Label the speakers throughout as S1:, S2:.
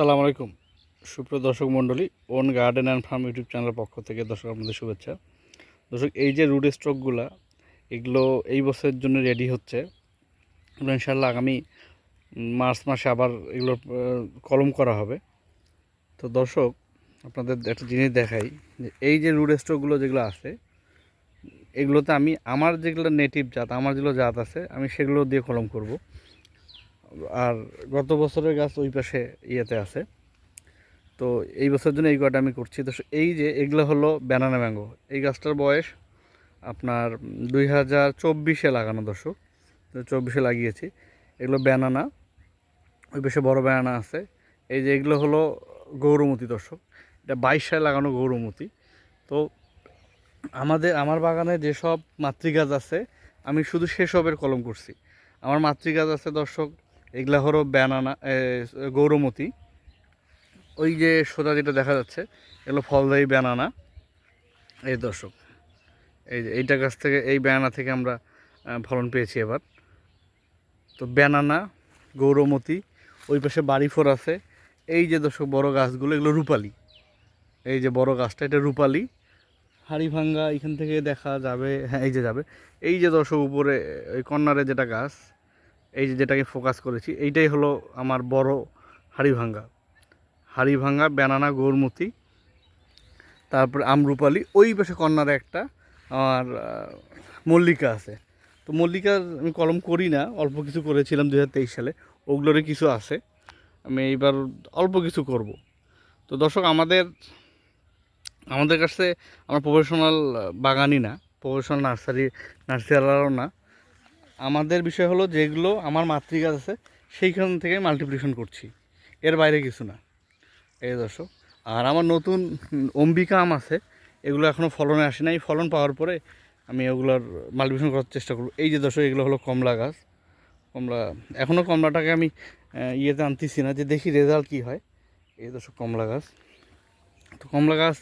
S1: আসসালামু আলাইকুম। সুপ্রিয় দর্শক মণ্ডলী, own garden and farm YouTube চ্যানেলের পক্ষ থেকে দর্শক আপনাদের শুভেচ্ছা। দর্শক, এই যে রুট স্ট্রোকগুলো, এগুলো এই বছরের জন্য রেডি হচ্ছে। ইনশাল্লাহ আগামী মার্চ মাসে আবার এগুলো কলম করা হবে। তো দর্শক, আপনাদের একটা জিনিস দেখাই, যে এই যে রুট স্ট্রোকগুলো যেগুলো আছে, এগুলোতে আমি, আমার যেগুলো নেটিভ জাত, আমার যেগুলো জাত আছে, আমি সেগুলো দিয়ে কলম করব। আর গত বছরের গাছ ওই পাশে ইয়েতে আছে। তো এই বছরের জন্য এই কয়টা আমি করছি। তো এই যে এগুলো হলো ব্যানানা ম্যাঙ্গো এই গাছটার বয়স আপনার দুই হাজার চব্বিশে লাগানো দর্শক। চব্বিশে লাগিয়েছি। এগুলো ব্যানানা ওই পাশে বড় ব্যানানা আছে। এই যে এগুলো হলো গৌরমতি দর্শক। এটা বাইশ সালে লাগানো গৌরমতি। তো আমাদের, আমার বাগানে যেসব মাতৃগাছ আছে, আমি শুধু সেসবের কলম করছি। আমার মাতৃগাছ আছে দর্শক এগুলা হলো ব্যানানা গৌরমতি। ওই যে সোজা যেটা দেখা যাচ্ছে, এগুলো ফলদায়ী ব্যানানা এই দর্শক, এই যে এইটা গাছ থেকে, এই ব্যানানা থেকে আমরা ফলন পেয়েছি এবার। তো ব্যানানা গৌরমতি, ওই পাশে বাড়িফোর আছে। এই যে দর্শক, বড় গাছগুলো, এগুলো রূপালি। এই যে বড় গাছটা, এটা রূপালি। হাড়িভাঙ্গা এখান থেকে দেখা যাবে হ্যাঁ এই যে যাবে। এই যে দর্শক, উপরে ওই কর্নারে যেটা গাছ এই যে যেটাকে ফোকাস করেছি, এইটাই হলো আমার বড় হাড়িভাঙ্গা। হাড়িভাঙ্গা ব্যানানা গৌরমতি তারপরে আমরুপালি, ওই পাশে কর্নারে একটা আমার মল্লিকা আছে। তো মল্লিকার আমি কলম করি না, অল্প কিছু করেছিলাম দু হাজার তেইশ সালে, ওগুলোরই কিছু আছে। আমি এইবার অল্প কিছু করব। তো দর্শক, আমাদের আমাদের কাছে আমরা প্রফেশনাল বাগানই না প্রফেশনাল নার্সারি নার্সারিয়ারও না। আমাদের বিষয় হলো যেগুলো আমার মাতৃগাছ আছে, সেইখান থেকে মাল্টিপ্লিকেশন করছি। এর বাইরে কিছু না। এই দর্শক, আর আমার নতুন অম্বিকা আম আছে, এগুলো এখনও ফলনে আসে নাই। ফলন পাওয়ার পরে আমি ওগুলোর মাল্টিপ্লিকেশন করার চেষ্টা করব। এই যে দর্শক, এগুলো হলো কমলা গাছ। কমলা এখনও কমলাটাকে আমি ইয়েতে আনতেছি না, যে দেখি রেজাল্ট কী হয়। এই দর্শক, কমলা গাছ। তো কমলা গাছ,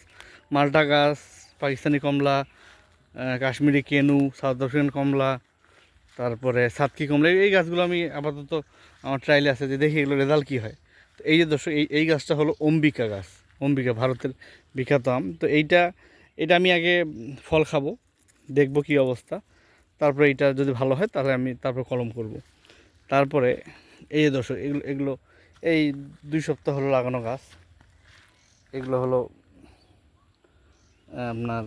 S1: মাল্টা গাছ, পাকিস্তানি কমলা কাশ্মীরি কেনু, সাউথ আফ্রিকান কমলা তারপরে সাতকি কমলা? এই গাছগুলো আমি আপাতত আমার ট্রায়ালে আছে যে দেখি এগুলো রেজাল্ট কী হয়। তো এই যে দর্শক, এই এই গাছটা হলো অম্বিকা গাছ। অম্বিকা ভারতের বিখ্যাত আম। তো এইটা, এটা আমি আগে ফল খাব, দেখব কী অবস্থা। তারপরে এইটা যদি ভালো হয় তাহলে আমি তারপর কলম করব। তারপরে এই যে দর্শক, এগুলো এগুলো, এই দুই সপ্তাহ হলো লাগানো গাছ। এগুলো হলো আপনার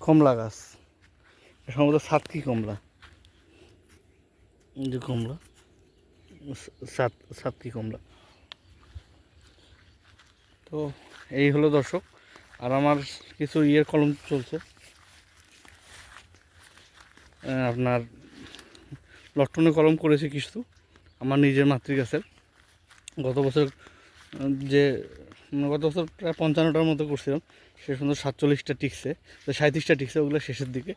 S1: কমলা গাছ। সম্ভবত সাতকি কমলা। যে কমলা, সাত, সাতকি কমলা। তো এই হলো দর্শক, আর আমার কিছু ইয়ের কলম চলছে। আপনার লটনের কলম করেছি কিছু আমার নিজের মাতৃগাছের। গত বছর, যে, গত বছর প্রায় পঞ্চান্নটার মতো করছিলাম, সে সুন্দর সাতচল্লিশটা টিকছে তো সাঁত্রিশটা টিকছে, ওগুলো শেষের দিকে।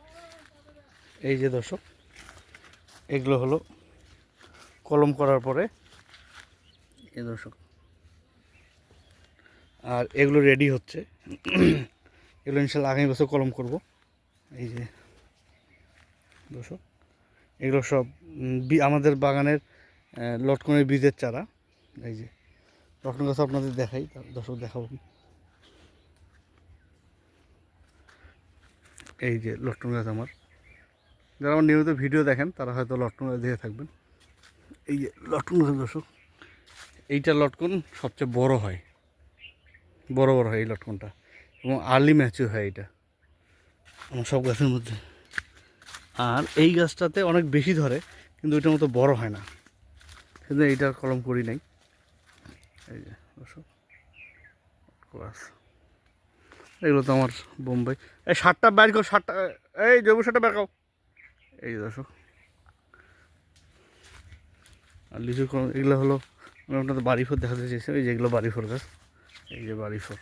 S1: এই যে দর্শক, এগুলো হলো কলম করার পরে এই দর্শক। আর এগুলো রেডি হচ্ছে। এগুলো ইনশাল্লাহ আগামী বছর কলম করব। এই যে দর্শক, এগুলো সব আমাদের বাগানের লটকনের বীজের চারা। এই যে লটকন গাছ আপনাদের দেখাই, দর্শক দেখাবো। এই যে লটকন গাছ আমার। যারা আমার নিয়মিত ভিডিও দেখেন, তারা হয়তো লটকন দেখে থাকবেন। এই যে লটকন দর্শক, এইটা লটকন সবচেয়ে বড় হয়। বড় বড় হয় এই লটকনটা। এবং আর্লি ম্যাচিউর হয় এটা আমার সব গাছের মধ্যে। আর এই গাছটাতে অনেক বেশি ধরে, কিন্তু ওইটার মতো বড় হয় না। কিন্তু এইটার কলম করি নাই। এই যে দর্শক এগুলো তো আমার বোম্বাই। এই শার্টটা বাইর কর শার্টটা এই জৈব শার্টটা বের কর। এই দেখো। আর লিচু এগুলো হলো আমি আপনাদের বাড়ি ফোর দেখাতে চেয়েছি এই যেগুলো বাড়ি ফোর গাছ। এই যে বাড়ি ফোর